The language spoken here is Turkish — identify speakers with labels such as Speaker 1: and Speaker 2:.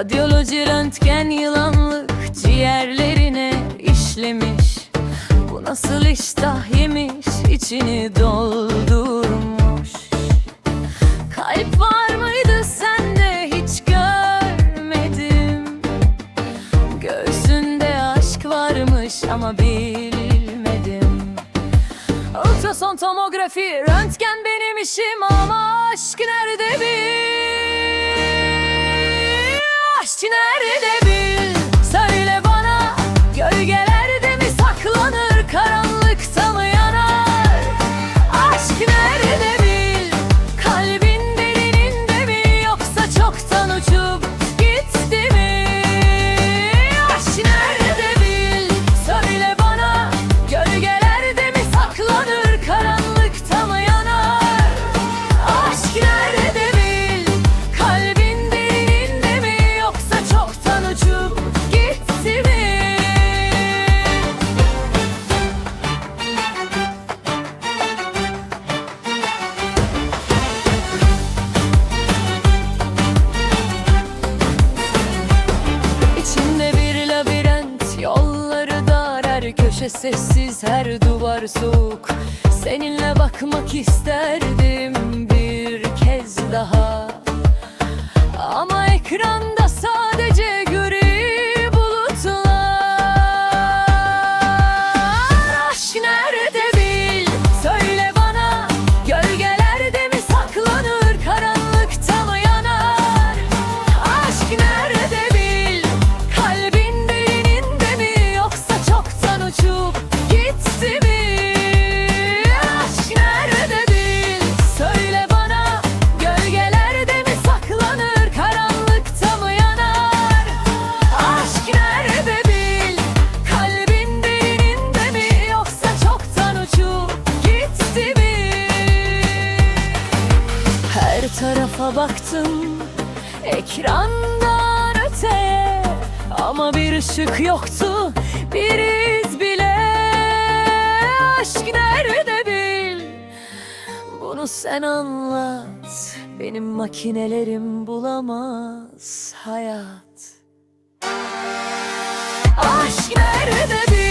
Speaker 1: röntgen yılanlık ciğerlerine işlemiş. Bu nasıl iştah yemiş içini doldurmuş. Kalp var mıydı sende hiç görmedim. Göğsünde aşk varmış ama bilmedim. Ultrason tomografi röntgen benim işim ama aşk nerede bil köşe sessiz her duvar soğuk. Seninle bakmak isterdim bir kez daha. Ama ekranda Her tarafa baktım ekrandan öteye. Ama bir ışık yoktu bir iz bile. Aşk nerede bil? Bunu sen anlat Benim makinelerim bulamaz hayat. Aşk nerede bil?